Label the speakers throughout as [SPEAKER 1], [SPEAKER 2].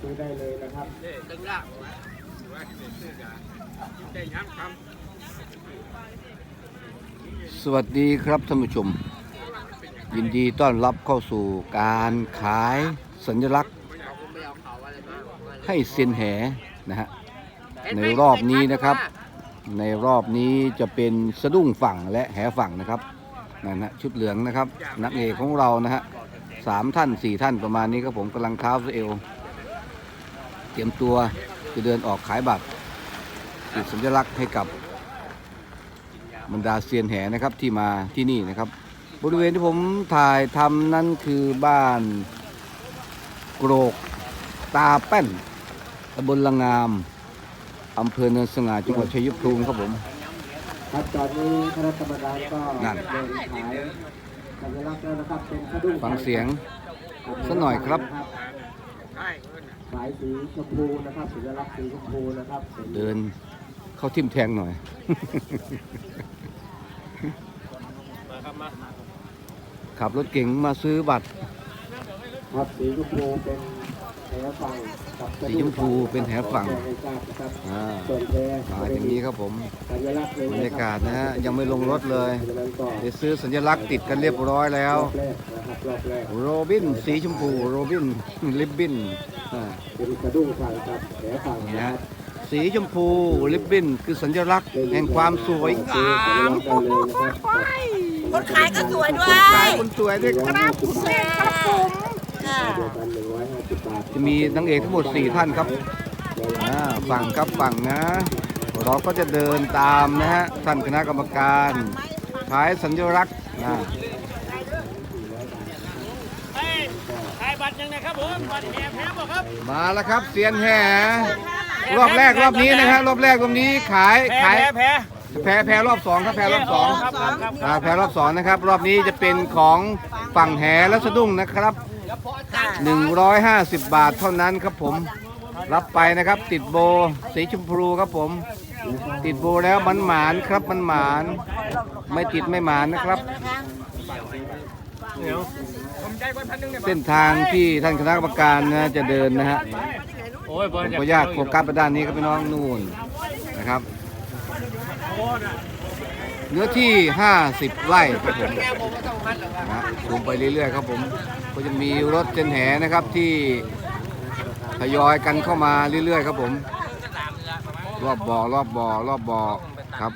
[SPEAKER 1] ซื้อได้เลยนะครับ
[SPEAKER 2] ตึงละว่าซื้อกันได้ยังค
[SPEAKER 3] สวัสดีครับท่านผู้ชม ยินดีต้อนรับเข้าสู่การขายสัญลักษณ์ ให้เซียนแหนะฮะำในรอบนี้นะครับ ในรอบนี้จะเป็นสะดุ้งฝั่งและแหฝั่งนะครับนั่นนะชุดเหลืองนะครับ นักเอกของเรานะฮะสามท่านสี่ท่านประมาณนี้ครับผมกำลังเท้าสะเอวเต รียมตัวจะเดินออกขายบัตรติดสัญลักษณ์ให้กับบรรดาเซียนแห่นะครับที่มาที่นี่นะครับ บริเวณที่ผมถ่ายทำนั่นคือบ้านโกรกตาแป้นตำบลละงามอำเภอเนินสง่าจังหวัดชัยภูมิครับผม
[SPEAKER 1] ครับตอนนี้คณะกรรมการก็
[SPEAKER 3] นั่น
[SPEAKER 1] เดินขายสัญลักษณ์แล้วนะครับเป็นสะดุ้ง
[SPEAKER 3] ฟังเสียงสักหน่อยครับ
[SPEAKER 2] ใช่
[SPEAKER 1] สายสีชมพูนะครับสัญลักษณ์สีชมพูนะครับป็
[SPEAKER 3] เดินเข้าทิ่มแทงหน่อยขับรถเก๋งมาซื้อบัตร
[SPEAKER 1] ครับสีชมพูเป็นแหฝั่งกับ สะ
[SPEAKER 3] สี
[SPEAKER 1] ดุ้
[SPEAKER 3] ชมพูเป็นแหฝั่ง
[SPEAKER 1] แจ้ให้ทราบนะครับ
[SPEAKER 3] อ่า
[SPEAKER 1] ส่วนแพร
[SPEAKER 3] มาอย่างนี้ครับผม
[SPEAKER 1] สัญลักษณ์เลย
[SPEAKER 3] บรรยากาศนะฮะยังไม่ลงรถเลย
[SPEAKER 1] ดังนั้นก็
[SPEAKER 3] เดี๋ยวซื้อสัญลักษณ์ติดกันเรียบร้อยแล้ว
[SPEAKER 1] รอบแรกนะครับรอบแรก
[SPEAKER 3] โรบินสีชมพูโรบินลิบบินอ่า
[SPEAKER 1] เป็นสะดุ้งฝั่งกับแหฝั่ง
[SPEAKER 3] นี่
[SPEAKER 1] นะค
[SPEAKER 3] ฮะ
[SPEAKER 1] รับ
[SPEAKER 3] สีชมพูลิบบินคือสัญลักษณ์แห่งความสวยงาม
[SPEAKER 4] คนขายก็สวยด้วย
[SPEAKER 3] ขายคนสวยด้วยครับ
[SPEAKER 4] ค่ะ
[SPEAKER 1] เดียวกันหนึ่งร้อยห้าสิบบาท
[SPEAKER 3] จะมีนางเอกทั้งหมด 4 ท่านครับอ่าฝั่งครับฝั่งนะเราก็จะเดินตามนะฮะท่านคณะกรรมการขายสัญลักษณ์นะ
[SPEAKER 2] ขายบัตรยังไงครับผมบัตรแหแพ้บ่ครับ
[SPEAKER 3] มาแล้วครับเซียนแห่รอบแรกรอบนี้นะฮะรอบแรกรอบนี้ขาย
[SPEAKER 2] แพ้
[SPEAKER 3] ขาย
[SPEAKER 2] แพ้แพ้
[SPEAKER 3] แพ้แพ้รอบสองครับแพ้รอบสอง
[SPEAKER 2] ครับครับครับ
[SPEAKER 3] อ่าแพ้รอบสองนะครับ รอบนี้จะเป็นของฝั่งแห่และสะดุ้งนะครับ 150 บาทเท่านั้นครับผม รับไปนะครับติดโบสีชมพูครับผม ติดโบแล้วมันหมานครับมันหมาน ไม่ติดไม่หมานนะครับ
[SPEAKER 2] เดี๋ยวผมใจคนพันหนึ่งเนี่ย
[SPEAKER 3] เส้นทางที่ท่านคณะกรรมการนะจะเดินนะฮะ
[SPEAKER 2] โอ้ย
[SPEAKER 3] ผมขออนุญาตโฟกัสไปด้านนี้ครับพี่น้องนู่นนะครับ เนื้อที่ 50 ไร่ครับผมนะลงไปเรื่อยๆครับผม ก็จะมีรถเจนแหนะครับที่ทยอยกันเข้ามาเรื่อยๆครับผม รอบบ่อรอบบ่อรอบบ่อครับ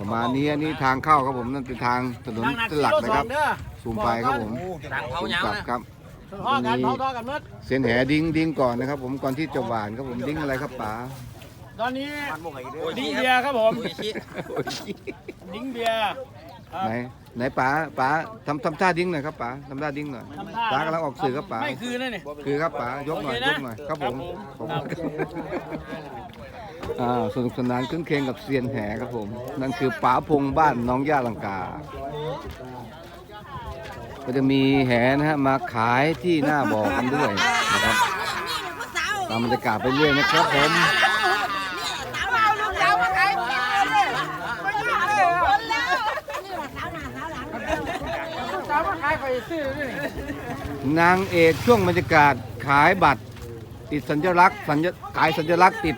[SPEAKER 3] ประมาณนี้อันนี้ทางเข้าครับผมนั่นเป็นทางถนนเส้นหลักนะครับซูมไปครับผมซูมกลับครับ
[SPEAKER 2] ท่อกันเผาท่อกันมืด
[SPEAKER 3] เส้นแหดิ้งดิ้งก่อนนะครับ ผมก่อนที่จะหวานครับผมดิ้งอะไรครับป๋า
[SPEAKER 2] ตอนนี้ดิ้งเบียร์ครับผมดิ้งเบียร์ครับ
[SPEAKER 3] ไหนไหนป๋าป๋าทำทำท่าดิ้งหน่อยครับป๋าทำท่าดิ้งหน่อย
[SPEAKER 2] ทำท่า
[SPEAKER 3] ป๋ากำลังออกสื่อครับป๋า
[SPEAKER 2] ไม่คือนั่นนี่
[SPEAKER 3] คือครับป๋ายกหน่อย
[SPEAKER 2] โอเค
[SPEAKER 3] ย
[SPEAKER 2] นะ
[SPEAKER 3] กหน่อยครับผม
[SPEAKER 2] ครับ
[SPEAKER 3] ผมอ่าสนุกสนานขึ้นเคงกับเซียนแหครับผม นั่นคือป๋าพงบ้านน้องย่าลังกา ก็จะมีแหนะฮะมาขายที่หน้าบ่อกันด้วยนะครับ
[SPEAKER 4] นี่หนูผู้สาว
[SPEAKER 3] ตามบรรยากาศไปเรื่อยนะครับผม
[SPEAKER 4] ส นาง
[SPEAKER 3] เอกช่วงบรรยากาศขายบัตร ติดสัญลักษณ์สัญขายสัญลักษณ์ติด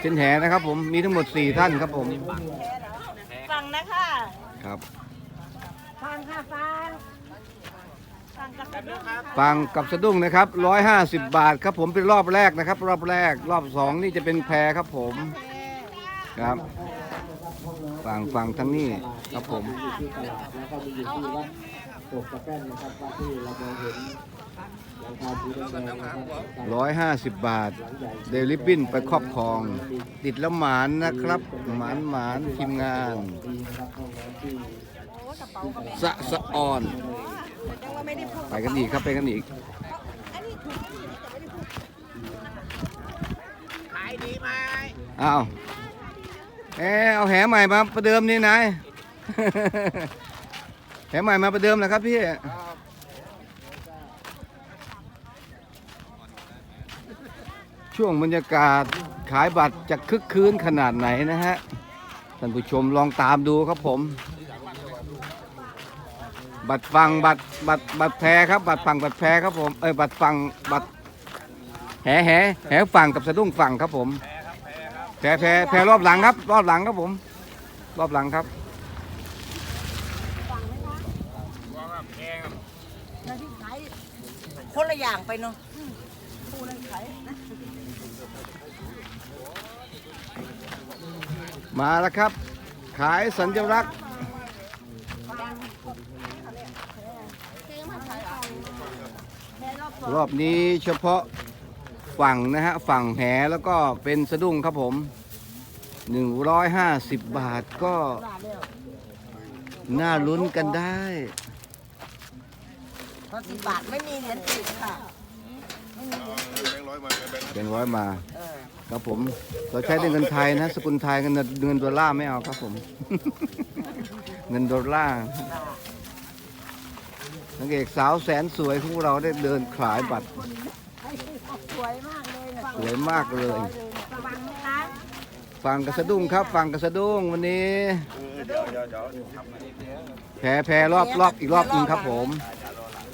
[SPEAKER 3] เส้นแหนะครับ ผมมีทั้งหมด 4 ท่านครับผม
[SPEAKER 4] ฟังนะคะ
[SPEAKER 3] ครับ
[SPEAKER 4] ฟังค่ะฟังฟังกับกระดูกค่ะ
[SPEAKER 3] ฟังกับสะดุ้งนะครับ 150 บาทครับผมเป็นรอบแรกนะครับ รอบแรกรอบสองนี่จะเป็นแพรครับผมครับ ฟังฟังทั้งนี้ครับผม
[SPEAKER 1] ที่ตลาดแล้วก็มีอยู่ที่วัดตกตะแป้นนะครับว่าที่เรามองเห็นหลังคาสีแดงๆนะครับ
[SPEAKER 3] บาท เดลิบบินไปครอบครอง ติดแล้วหมานนะครับ หมานหมานทีมงานสะสะออน
[SPEAKER 4] ไป
[SPEAKER 3] กันอีกครับ ไปกันอีก
[SPEAKER 4] อันนี้ถูก
[SPEAKER 2] ขายดีไหม
[SPEAKER 3] อ้าว เออเอาแหใหม่มาประเดิมนี่นาย แหใหม่มาประเดิมนะครับพี่ช่วงบรรยากาศขายบัตรจะคึกคืนขนาดไหนนะฮะท่านผู้ชมลองตามดูครับผม บัตรฟังบัตรบัตรบัตรแพ้ครับ บัตรฟังบัตรแพ้ครับผมเอ้ยบัตรฟังบัตรแหแหแหฝั่งกับสะดุ้งฝั่งครับผม แพแพแพรอบหลังครับ รอบหลังครับผม รอบหลังครับ
[SPEAKER 4] คนละอย่างไปเนาะ
[SPEAKER 3] มาแล้วครับ ขายสัญลักษณ์รอบนี้เฉพาะ ฝั่งนะฮะฝั่งแหแล้วก็เป็นสะดุ้งครับผม 150 บาทก็น่าลุ้นกันได้
[SPEAKER 4] ตอนสิบบาทไม่มีเหรียญสิบค่ะ
[SPEAKER 3] แบงค์ร้อยมา
[SPEAKER 4] เออ
[SPEAKER 3] ครับผม เราใช้เป็นเงินไทยนะ สกุลไทยเงินเงินดอลลาร์ไม่เอาครับผม เงินดอลลาร์นักเอกสาวแสนสวยของเราได้เดินขายบัตร
[SPEAKER 4] สวยมากเลยนะ
[SPEAKER 3] สวยมากเลย
[SPEAKER 4] ฟังไหมคะ
[SPEAKER 3] ฟังกระสะดุ้งครับฟังกระสะดุ้งวันนี้แพ้แพ้รอบรอบอีกรอบหนึงครับผม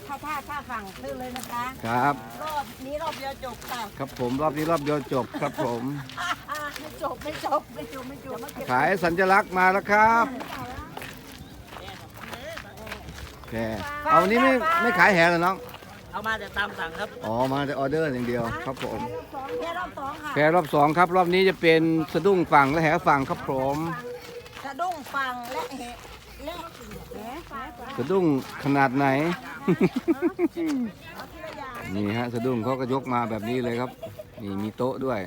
[SPEAKER 4] ถ้าถ้าถ้าฝั่งขึ้นเลยนะคะ
[SPEAKER 3] ครับ
[SPEAKER 4] รอบนี้รอบเดียวจบค่ะ
[SPEAKER 3] ครับผมรอบนี้รอบเดียวจบครับผม
[SPEAKER 4] ไม่จบไม่จบไม่จบไม่จบไม่จบ
[SPEAKER 3] ขายสัญลักษณ์มาแล้วครับแพ้เอาวันนี้ไม่ไม่ขายแหเหรอน้อง
[SPEAKER 2] เอามาแต่ตามสั่งครับ
[SPEAKER 3] อ๋อมาแต่ออเดอร์อย่างเดียวครับผม
[SPEAKER 4] แค่รอบสองค่ะ
[SPEAKER 3] แพรรอบสองครับ รอบนี้จะเป็นสะดุ้งฝั่งและแหฝั่งครับผม
[SPEAKER 4] สะดุ้งฟังและเหและแหฟัง
[SPEAKER 3] สะดุ้งขนาดไหนนี่ฮะสะดุ้งเขาก็ยกมาแบบนี้เลยครับ นี่มีโต๊ะด้วย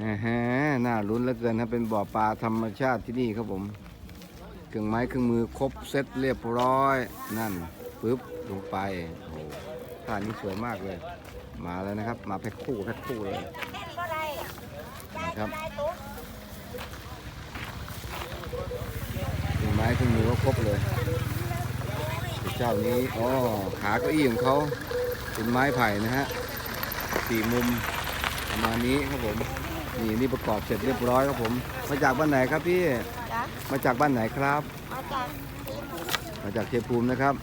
[SPEAKER 3] อ่าฮะน่าลุ้นเหลือเกินนะเป็นบ่อปลาธรรมชาติที่นี่ครับผม เครื่องไม้เครื่องมือครบเซ็ตเรียบร้อยนั่น ปึ๊บลงไปโอ้โหท่านี้สวยมากเลย มาแล้วนะครับ มาแพ็คคู่แพ็คคู่เลย
[SPEAKER 4] เล่นก็ได้
[SPEAKER 3] นะครับ
[SPEAKER 4] ได้ตุ๊ก
[SPEAKER 3] เครื่องไม้เครื่องมือก็ครบเลยแต่เจ้านี้อ๋อขาเก้าอี้ของเขาเป็นไม้ไผ่นะฮะสี่มุมประมาณนี้ครับผมนี่นี่ประกอบเสร็จเรียบร้อยครับผม มาจากบ้านไหนครับพี่
[SPEAKER 4] จ้ะ
[SPEAKER 3] มาจากบ้านไหนครับ
[SPEAKER 4] มาจาก
[SPEAKER 3] มาจากเชียงภูมินะครับ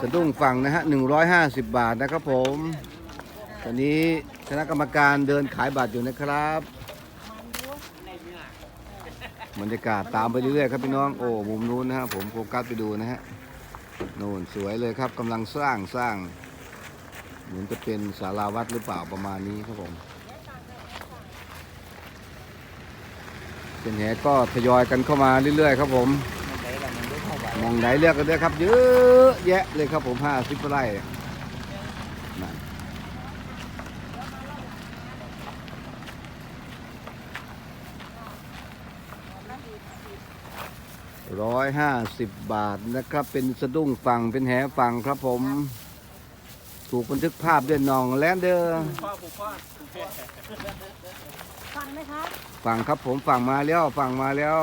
[SPEAKER 3] สะดุ้งฝั่งนะฮะ150บาทนะครับผม ตอนนี้คณะกรรมการเดินขายบัตรอยู่นะครับ บรรยากาศตามไปเรื่อยๆครับพี่น้อง โอ้มุมนู้นนะฮะผมโฟกัสไปดูนะฮะโน่นสวยเลยครับกำลังสร้างสร้าง เหมือนจะเป็นศาลาวัดหรือเปล่าประมาณนี้ครับผมเป็นแหก็ทยอยกันเข้ามาเรื่อยๆครับผม มองไหนเลือกกันด้วยครับ เยอะแยะเลยครับผมห้าสิบไร่นั่นร้อยห้าสิบบาทนะครับ เป็นสะดุ้งฝั่งเป็นแหฝั่งครับผม ถูกบันทึกภาพด้วยน้องแลนเดอร์
[SPEAKER 4] ฟังไหมคะ
[SPEAKER 3] ฝั่งครับผมฝั่งมาแล้วฝั่งมาแล้ว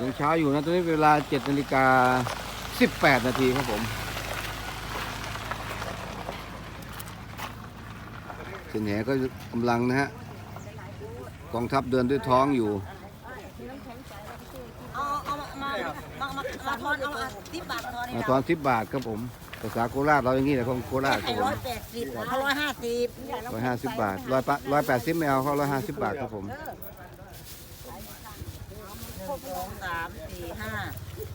[SPEAKER 3] ยังเช้าอยู่นะตอนนี้เวลา7นาฬิกา18นาทีครับผมเสนแหก็กำลังนะฮะกองทัพเดินด้วยท้องอยู่
[SPEAKER 4] เอาเอามามามามาทอนเอามาสิบบาททอน
[SPEAKER 3] มาตอน10บาทครับผมภาษาโคราชเราอย่างนี้แหละของโคราชครับผมร้
[SPEAKER 4] อยแปดสิบเขาร้อยห้าสิบ
[SPEAKER 3] ร้อยห้าสิบบาทร้อยปะร้อยแปดสิบไม่เอาเขาร้อยห้าสิบบาทครับผม
[SPEAKER 4] สองสามสี่ห้า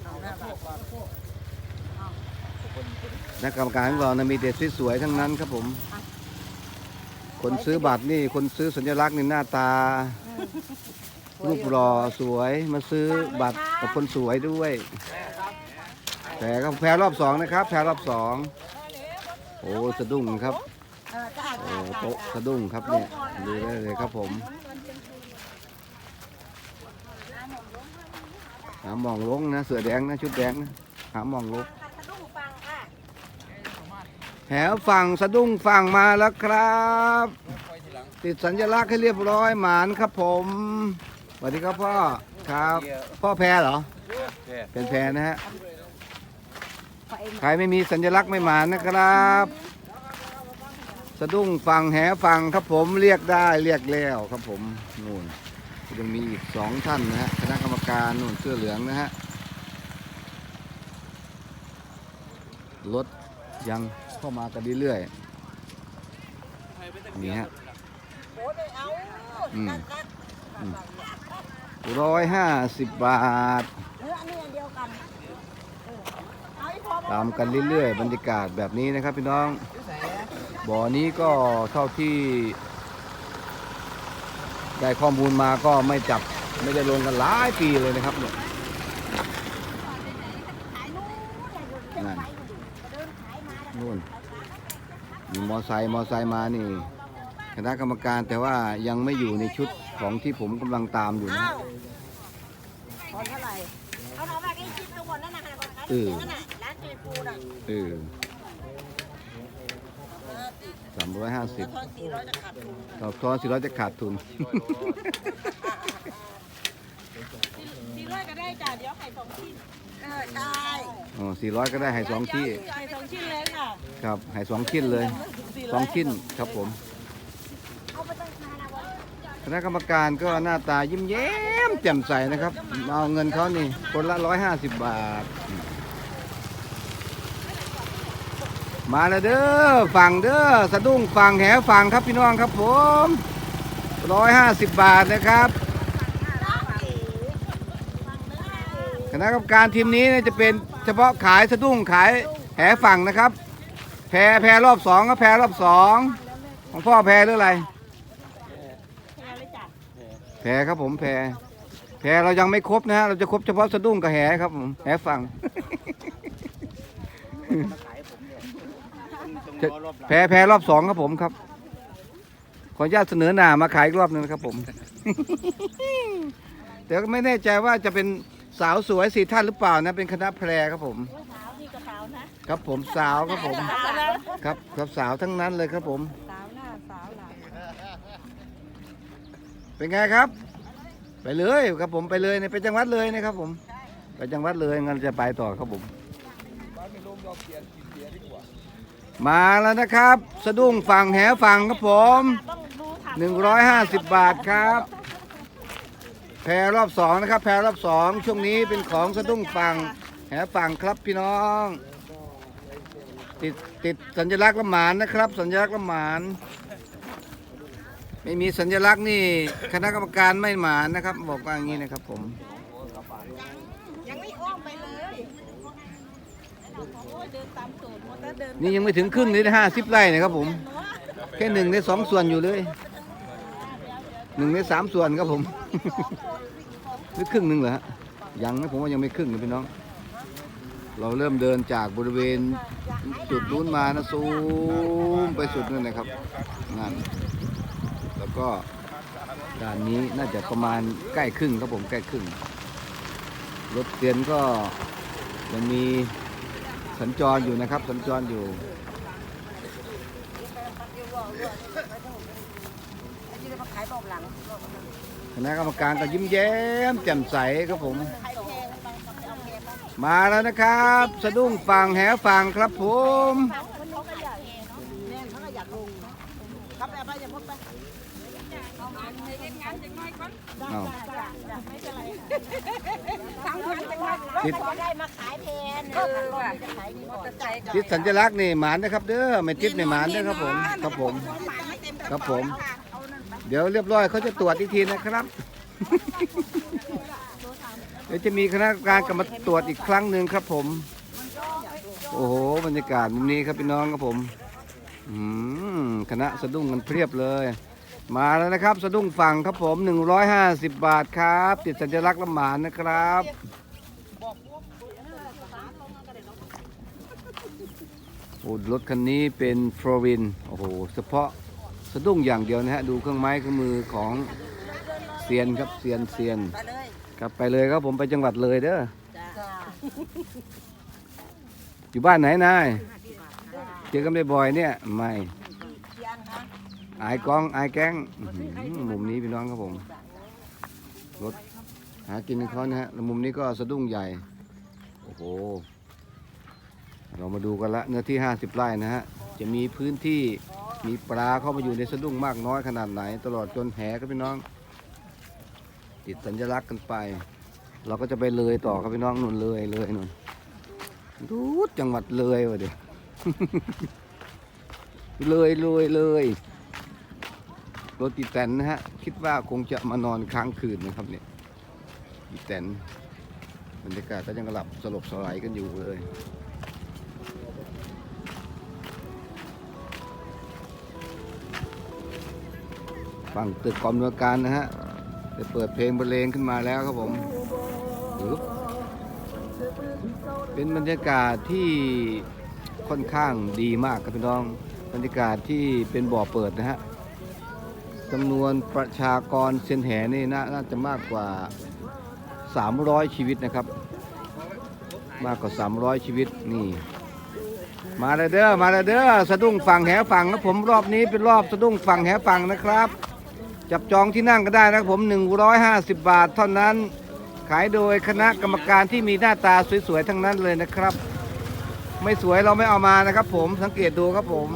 [SPEAKER 4] เอาห้าบาทก่อน
[SPEAKER 3] นักกรรมการของเรานะมีแต่สวยๆทั้งนั้นครับผม คนซื้อบัตรนี่คนซื้อสัญลักษณ์นี่หน้าตา รูปรอสวยมาซื้อบัตรกับคนสวยด้วยแพ้ครับแพ้รอบสองนะครับ แพ้รอบสองโอ้สะดุ้งครับ
[SPEAKER 4] เออจ้า
[SPEAKER 3] โอ้
[SPEAKER 4] จ้าจ้า
[SPEAKER 3] โต๊ะสะดุ้งครับเนี่ยดูได้เลยครับผม หาหมองลงนะ เสือแดงนะชุดแดงนะหาหมองลง
[SPEAKER 4] สะดุ้งฟังค่ะ
[SPEAKER 3] แหวฝั่งสะดุ้งฝั่งมาแล้วครับ ติดสัญลักษณ์ให้เรียบร้อยหมานครับผมสวัสดีครับพ่อครับ พ่อแพรเหรอ เป็นแพรนะฮะใครไม่มีสัญลักษณ์ไม่หมานนะครับ สะดุ้งฝั่งแหฝั่งครับผมเรียกได้เรียกแล้วครับผมนู่น ยังมีอีกสองท่านนะฮะคณะกรรมการนู่นเสื้อเหลืองนะฮะรถยังเข้ามากันเรื่อยๆนี่ฮะ
[SPEAKER 4] โอ้ยไม่เอา
[SPEAKER 3] อืม
[SPEAKER 4] นักนัก
[SPEAKER 3] ร้อยห้าสิบบาท
[SPEAKER 4] เนื้ออันนี้อันเดียวกันเออเอาให้พอ
[SPEAKER 3] ตามกันเรื่อยๆ บรรยากาศแบบนี้นะครับพี่น้อง บ่อนี้ก็เท่าที่ ได้ข้อมูลมาก็ไม่จับไม่ได้ลงกันหลายปีเลยนะครับเนี่ย
[SPEAKER 4] ขายนู้นเลย
[SPEAKER 3] นั่น
[SPEAKER 4] เดินขายมา
[SPEAKER 3] นู่นมีมอไซค์มอไซค์มานี่คณะกรรมการแต่ว่ายังไม่อยู่ในชุดของที่ผมกำลังตามอยู่นะ
[SPEAKER 4] อ้าวตอนเท่าไหร่เอาหน่อ สียงนั่นน่ะร้านเจฟูน่ะ
[SPEAKER 3] เออสามร้อยห้าสิ
[SPEAKER 4] แล้
[SPEAKER 3] บ
[SPEAKER 4] วทอนสี่ร้อยจะขาดทุน
[SPEAKER 3] ต่อทอนสี่ร้อยจะขาดทุน
[SPEAKER 5] สี่ร้อยก็ได้จ้ะเดี๋ยวไข่สองชิ้น
[SPEAKER 4] เออใช่
[SPEAKER 3] อ๋อสี่ร้อยก็ได้ให้สองที่
[SPEAKER 5] ไข่สองชิ้นเลยค่ะ
[SPEAKER 3] ครับให้สองชิ้นเลยสองชิ้นครับผม
[SPEAKER 4] เอาไปตั้งนานนะวะ
[SPEAKER 3] คณะกรรมการก็หน้าตายิ้มแย้มแจ่มใสนะครับ เอาเงินเขานี่คนละร้อยห้าสิบบาท มาแล้วเด้อฝั่งเด้อสะดุ้งฝั่งแหฝั่งครับพี่น้องครับผมร้อยห้าสิบบาทนะครับคณะกรรมการทีมนี้จะเป็นเฉพาะขายสะดุ้งขายแหฝั่งนะครับ แพรแพรรอบสองก็แพรรอบสองของพ่อแพรหรืออะไร แพรครับผมแพรแพรเรายังไม่ครบนะฮะเราจะครบเฉพาะสะดุ้งกับแหครับผมแหฝั่ง แพรแพรรอบสองครับผมครับ ขออนุญาตเสนอหน้ามาขายอีกรอบหนึงนะครับผม แต่ก็ไม่แน่ใจว่าจะเป็นสาวสวยสี่ท่านหรือเปล่านะ เป็นคณะแพรครับผม
[SPEAKER 5] สาวนี่ก็สาวนะครับ
[SPEAKER 3] ผมสาวครับผม
[SPEAKER 5] สาวนะครับ
[SPEAKER 3] ครับสาวทั้งนั้นเลยครับผม
[SPEAKER 5] สาวหน้าสาวหลัง
[SPEAKER 3] เป็นไงครับ ไปเลยครับผมไปเลยเนี่ยไปจังหวัดเลยนะครับผม ไปจังหวัดเลยงั้นจะไปต่อครับผม มาแล้วนะครับ สะดุ้งฝั่งแหฝั่งครับผม
[SPEAKER 5] ต้องดูถัง
[SPEAKER 3] หนึ่งร้อยห้าสิบบาทครับ แพรรอบสองนะครับ แพรรอบสองช่วงนี้เป็นของสะดุ้งฝั่งแหฝั่งครับพี่น้อง ติดติดสัญลักษณ์ละหมานนะครับ สัญลักษณ์ละหมานไม่มีสัญลักษณ์นี่คณะกรรมการไม่หมานนะครับ บอกว่าอย่างนี้นะครับผม
[SPEAKER 4] ยังไม่อ้อมไปเลย
[SPEAKER 5] โอ้ย เดินตามสูตรหมดถ้าเดิน
[SPEAKER 3] นี่ยังไม่ถึงครึ่งเลยห้าสิบไร่นะครับผม แค่หนึ่งในสองส่วนอยู่เลยหนึ่งในสามส่วนครับผมหรือครึ่งหนึ่งเหรอฮะยังนะผมว่ายังไม่ครึ่งนะพี่น้อง เราเริ่มเดินจากบริเวณจุดนู้นมานะซูมไปสุดนั่นนะครับนั่นแล้วก็ด้านนี้น่าจะประมาณใกล้ครึ่งครับผมใกล้ครึ่งรถเตียนก็ยังมี สัญจรอยู่นะครับ สัญจรอยู่
[SPEAKER 4] ไอ้ที่จะมาขายรอบหลัง
[SPEAKER 3] คณะกรรมการก็ยิ้มแย้มแจ่มใสครับผม
[SPEAKER 4] ขายแพงไปเอาแพงไป
[SPEAKER 3] มาแล้วนะครับ สะดุ้งฝั่งแหฝั่งครับผม
[SPEAKER 4] คนเขาก็อยา กแน่นเขอไปไปอย่าพกไป
[SPEAKER 3] อ้าว
[SPEAKER 4] สามพันจังหวัดพอได้มาขายแพงเออจะขายดีก่อน
[SPEAKER 3] ติดสัญลักษณ์นี่หมานนะครับ เด้อไม่ติดในหมานเด้อครับผมครับผม ครับผม เดี๋ยวเรียบร้อยเขาจะตรวจอีกทีนะครับ เดี๋ยวจะมีคณะกรรมการกลับมาตรวจอีกครั้งหนึ่งครับผม โอ้โหบรรยากาศมุมนี้ครับพี่น้องครับผมอืมคณะสะดุ้งกันเพียบเลย มาแล้วนะครับ สะดุ้งฝั่งครับผม 150 บาทครับ ติดสัญลักษณ์ละหมานนะครับ โอ้รถคันนี้เป็นฟรวิน โอ้โห เฉพาะสะดุ้งอย่างเดียวนะฮะ ดูเครื่องไม้เครื่องมือของเซียนครับเซียนเซียน
[SPEAKER 4] ไปเลย
[SPEAKER 3] ครับไปเลยครับผมไปจังหวัดเลยเด้อ
[SPEAKER 4] จ้า
[SPEAKER 3] อยู่บ้านไหนนายเจอกันบ่อยๆเนี่ย ไม่
[SPEAKER 4] เทียนคะ
[SPEAKER 3] อายกองอายแก้งมุมนี้พี่น้องครับผมรถหากินของเขานะฮะแล้วมุมนี้ก็สะดุ้งใหญ่ โอ้โห เรามาดูกันละเนื้อที่ 50 ไร่นะฮะ จะมีพื้นที่มีปลาเข้ามาอยู่ในสะดุ้งมากน้อยขนาดไหน ตลอดจนแหครับพี่น้อง ติดสัญลักษณ์กันไป เราก็จะไปเลยต่อครับพี่น้องนุ่นเลยเลยนุ่นดูดจังหวัดเลยวะเดี๋ยวเลยเลยเลย รถอีแตนนะฮะ คิดว่าคงจะมานอนค้างคืนนะครับเนี่ยอีแตนบรรยากาศก็ยังหลับสลบสลายกันอยู่เลยฝั่งตึกกองนวยการนะฮะจะเปิดเพลงบรรเลงขึ้นมาแล้วครับผมเป็นบรรยากาศที่ค่อนข้างดีมากครับพี่น้อง บรรยากาศที่เป็นบ่อเปิดนะฮะ จำนวนประชากรเซียนแหนี่นาน่าจะมากกว่า 300 ชีวิตนะครับ มากกว่า 300 ชีวิตนี่มาเลยเด้อมาเลยเด้อสะดุ้งฝั่งแหฝั่งนะผมรอบนี้เป็นรอบสะดุ้งฝั่งแหฝั่งนะครับ จับจองที่นั่งก็ได้นะครับผม 150 บาทเท่านั้น ขายโดยคณะกรรมการที่มีหน้าตาสวยๆทั้งนั้นเลยนะครับ ไม่สวยเราไม่เอามานะครับ ผมสังเกตดูครับผม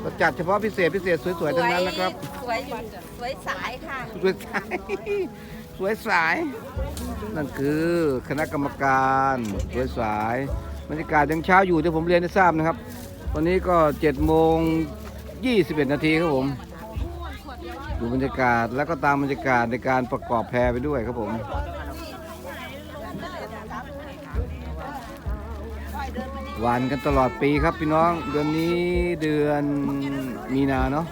[SPEAKER 3] เราจัดเฉพาะพิเศษพิเศษสวยๆทั้งนั้นนะครับ
[SPEAKER 4] สวยอยู่สวยสายค่ะ
[SPEAKER 3] สวยสายสวยสาย นั่นคือคณะกรรมการสวยสายบรรยากาศยังเช้าอยู่ที่ผมเรียนให้ทราบนะครับ ตอนนี้ก็7โมง21นาทีครับผมดูบรรยากาศแล้วก็ตามบรรยากาศในการประกอบแพรไปด้วยครับผม หวานกันตลอดปีครับพี่น้องเดือนนี้เดือนมีนาเนาะ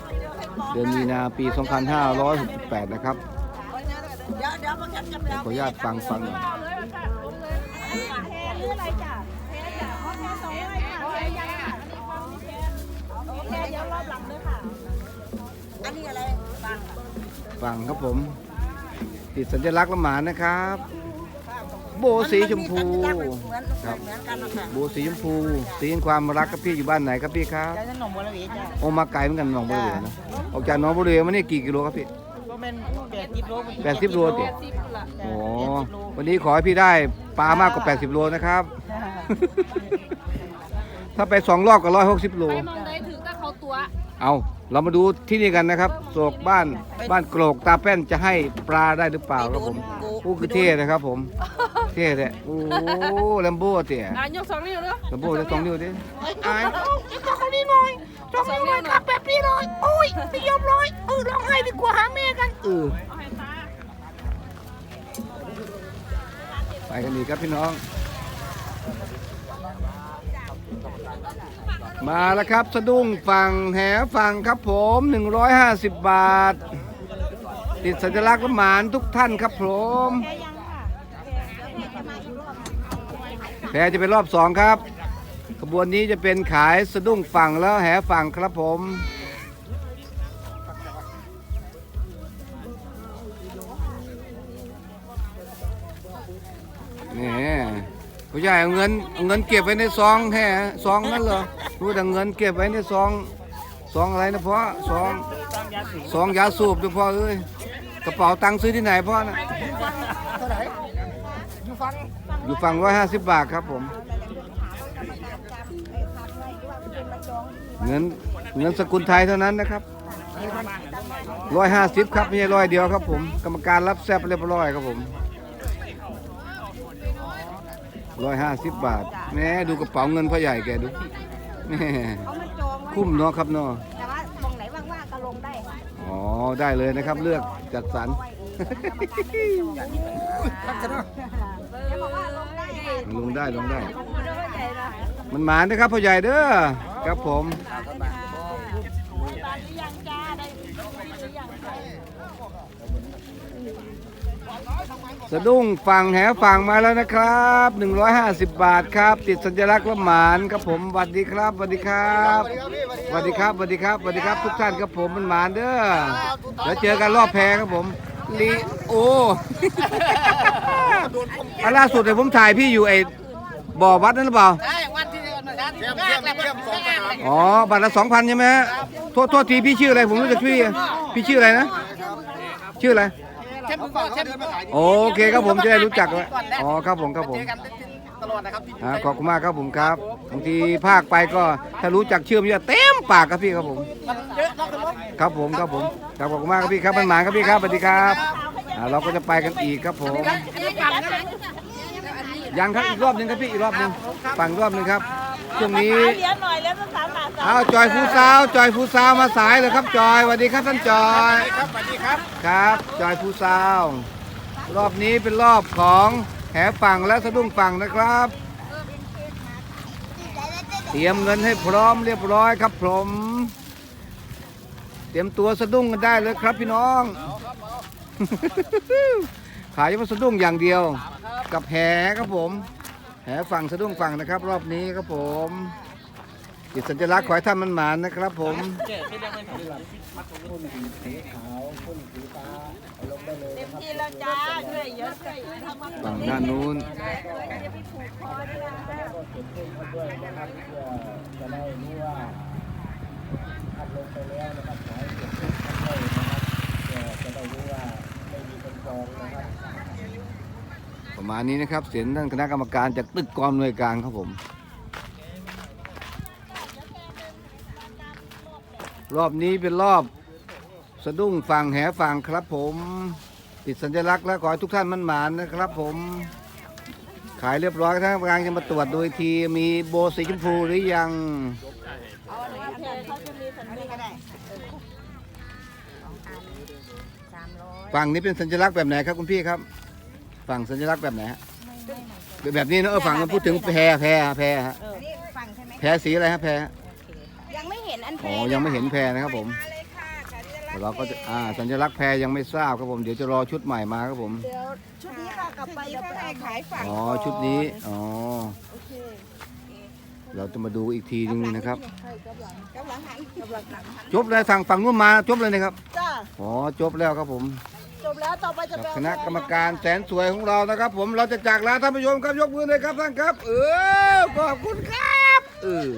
[SPEAKER 3] เดือนมีนาปี 2568 นะครับ ขออนุญาตฟังฟังหน่อย
[SPEAKER 5] เลยค่ะอันนี้อะไรจ้ะแพรจ้ะเพราะแพรสองร้อยค่ะแพรยังค่ะอันนี้ฟังแพรโอเคเดี๋ยรอบหลังเลยค่ะ
[SPEAKER 4] อันนี้อะไรฟัง
[SPEAKER 3] ครับผม ติดสัญลักษณ์ละหมาดนะครับ โบสีชมพู
[SPEAKER 4] เหมือน
[SPEAKER 3] ครับ
[SPEAKER 4] เหมือนกันนะคะ
[SPEAKER 3] โบสีชมพูสีแห่งความรักครับพี่อยู่บ้านไหนครับพี่ครับ
[SPEAKER 4] จะขนมบัวละเวีจ้ะ
[SPEAKER 3] โอมาไกลเหมือนกันหนองบัวระเวนะออกจากหนองบัวระเวมานี่กี่กิโลครับพี่
[SPEAKER 4] ก็เป็นแปดสิบโล
[SPEAKER 3] แปดสิบโลติโอ้วันนี้ขอให้พี่ได้ปลามากกว่า80โลนะครับ ถ้าไปสองรอบก็ร้อยหกสิบโล
[SPEAKER 5] ไปมองได้ถือก็เขาตัว
[SPEAKER 3] เอาเรามาดูที่นี่กันนะครับโศกบ้านบ้านโกรกตาแป้นจะให้ปลาได้หรือเปล่าครับผมโอ้คือเท่นะครับผม เท่เลยโอ้แลมโบ้เท่
[SPEAKER 5] อะยกสองนิ้วเนาะ
[SPEAKER 3] แลมโบ้จะสองนิ้วดิอาย
[SPEAKER 5] สองนิ้วหน่อยขับแบบนี้เลยโอ้ยไม่ยอมร้อยเออร้องไห้ดีกว่าหาแม่กัน
[SPEAKER 3] เออ
[SPEAKER 5] เอาให้ตา
[SPEAKER 3] ไปกันดีครับพี่น้อง มาแล้วครับสะดุ้งฝั่งแหฝั่งครับผม 150 บาท ติดสัญลักษณ์ละหมานทุกท่านครับผม
[SPEAKER 5] แพรยังค่ะ
[SPEAKER 3] แพรจะเป็นรอบสองครับ ขบวนนี้จะเป็นขายสะดุ้งฝั่งแล้วแหฝั่งครับผมนี่ผู้ใหญ่เอาเงินเอาเงินเก็บไว้ในซองแห่ซองนั่นเหรอรู้แต่เงินเก็บไว้ในซองซองอะไรนะพ่อซองซองยาสูบด้วยพ่อเอ้ย กระเป๋าตังค์ซื้อที่ไหนพ่อนะอยู่ฝั่งร้อยห้าสิบบาทครับผม เงินเงินสกุลไทยเท่านั้นนะครับร้อยห้าสิบครับไม่ใช่ร้อยเดียวครับผม กรรมการรับแซบเรียบร้อยครับผมร้อยห้าสิบบาทแหม่ดูกระเป๋าเงินพ่อใหญ่แกดูแหม่คุ้มเนาะครับเนาะ
[SPEAKER 4] ได้
[SPEAKER 3] เลยนะครับ เลือกจัดสรร
[SPEAKER 4] จะบอกว่าลงได้ค่ะ
[SPEAKER 3] ลงได้ลงได้ มันหมานนะครับพ่อใหญ่เด้อครับผม สะดุ้งฝั่งแหฝั่งมาแล้วนะครับ 150 บาทครับ ติดสัญลักษณ์ละหมานครับผมสวัสดีครับสวัสดีครับสวัสดีครับสวัสดีครับสวัสดีครับ ทุกท่านครับผมมันหมานเด้อแล้วเจอกันรอบแพรครับผมลีโออันล่าสุดเลยผมถ่ายพี่อยู่ไอ้บ่อวัดนั่นหรือเปล่า
[SPEAKER 4] ใช่วันที่แรกเลยแรกเลย
[SPEAKER 3] อ๋อบัตรละสองพันใช่ไหมฮะโทษโทษทีพี่ชื่ออะไรผมรู้จักพี่พี่ชื่ออะไรนะ ชื่ออะไร
[SPEAKER 4] เช่นผมก็เช่นผม
[SPEAKER 3] โอเคครับผมจะได้รู้จักไว้อ๋อครับผมครับผม
[SPEAKER 4] เจอกันตลอดนะครับที่
[SPEAKER 3] อ่าขอบคุณมากครับผมครับบางทีภาคไปก็ถ้ารู้จักชื่อมันจะเต็มปากครับพี่ครับผม
[SPEAKER 4] มันเยอะเนาะคุณลุง
[SPEAKER 3] ครับผมครับผมครับขอบคุณมากครับพี่ครับมันหมานครับพี่ครับสวัสดีครับอ่าเราก็จะไปกันอีกครับผม
[SPEAKER 4] อันนี้ปั่นนะ
[SPEAKER 3] ยังครับอีกรอบหนึ่งครับพี่อีกรอบหนึ่งฟังอีกรอบหนึ่งครับช่วงนี้
[SPEAKER 5] เหรียญหน่อยเหรียญละสามบาท
[SPEAKER 3] เอาจอยฟูซาวจอยฟูซาวมาสายเลยครับจอยสวัสดีครับท่านจอย
[SPEAKER 2] ครับสวัสดีครับ
[SPEAKER 3] ครับ จอยฟูซาวรอบนี้เป็นรอบของแหฝั่งและสะดุ้งฝั่งนะครับ เตรียมเงินให้พร้อมเรียบร้อยครับผมเตรียมตัวสะดุ้งกันได้เลยครับพี่น้อง ขายเฉพาะสะดุ้งอย่างเดียว กับแหครับผม แหฝั่งสะดุ้งฝั่งนะครับ รอบนี้ครับผมจิตสัญลักษณ์ขอให้ท่านมันหมานนะครับ ผม
[SPEAKER 5] เต็มที่แล้วจ้าช่วยเยอะช่วยทำควา
[SPEAKER 3] ฝั่งด้านนู้น
[SPEAKER 1] จะได้รู้ว่าท่านลงไปแล้วนะครับขอให้เก็บเงินท่านด้วยนะครับเพื่อจะได้รู้ว่าไม่มีคนจองนะครับ
[SPEAKER 3] ประ มานี้นะครับ เสียงท่านคณะกรรมการจากตึกกองหน่วยการครับผม รอบนี้เป็นรอบสะดุ้งฝั่งแหฝั่งครับผม ติดสัญลักษณ์แล้วขอให้ทุกท่านมั่นหมานนะครับผม ขายเรียบร้อยท่านกรรมการจะมาตรวจโดยทีมีโบสีชมพูหรือยังฝั่งนี้เป็นสัญลักษณ์แบบไหนครับคุณพี่ครับ ฝั่งสัญลักษณ์แบบไหนฮะแบบนี้เนอะเออฝั่งมันพูดถึงแพรแพรแพรฮะ
[SPEAKER 4] นี่ฟังใช่ไหม
[SPEAKER 3] แพรสีอะไรฮะแพรฮะ
[SPEAKER 4] ยังไม่เห็นอันเพ
[SPEAKER 3] อ๋อยังไม่เห็นแพรนะครับผม
[SPEAKER 4] มาเลยค่ะสัญลักษณ์
[SPEAKER 3] เราก็จะอ่าสัญลักษณ์แพรยังไม่ทราบครับผมเดี๋ยวจะรอชุดใหม่มาครับผม
[SPEAKER 4] เดี๋ยวชุดนี้ค่ะกลับไปก็ให้ขายฝั่ง
[SPEAKER 3] อ๋อ
[SPEAKER 4] ก่น
[SPEAKER 3] ชุดนี้อ๋อเราจะมาดูอีกทีนึงนะครับ
[SPEAKER 4] กำลังหันกำลังหัน
[SPEAKER 3] จบเลยฝั่งฝั่งนู้นมาจบเลยนะครับ
[SPEAKER 5] จ้า
[SPEAKER 3] อ๋อจบแล้วครับผม
[SPEAKER 5] จ บแล้วต่อไปจะ
[SPEAKER 3] กับ
[SPEAKER 5] เป็น
[SPEAKER 3] คณะกรรมการแสนสวยของเรานะครับ ผมเราจะจากลาท่านผู้ชมครับยกมือเลยครับท่านครับ เออขอบคุณครับเออ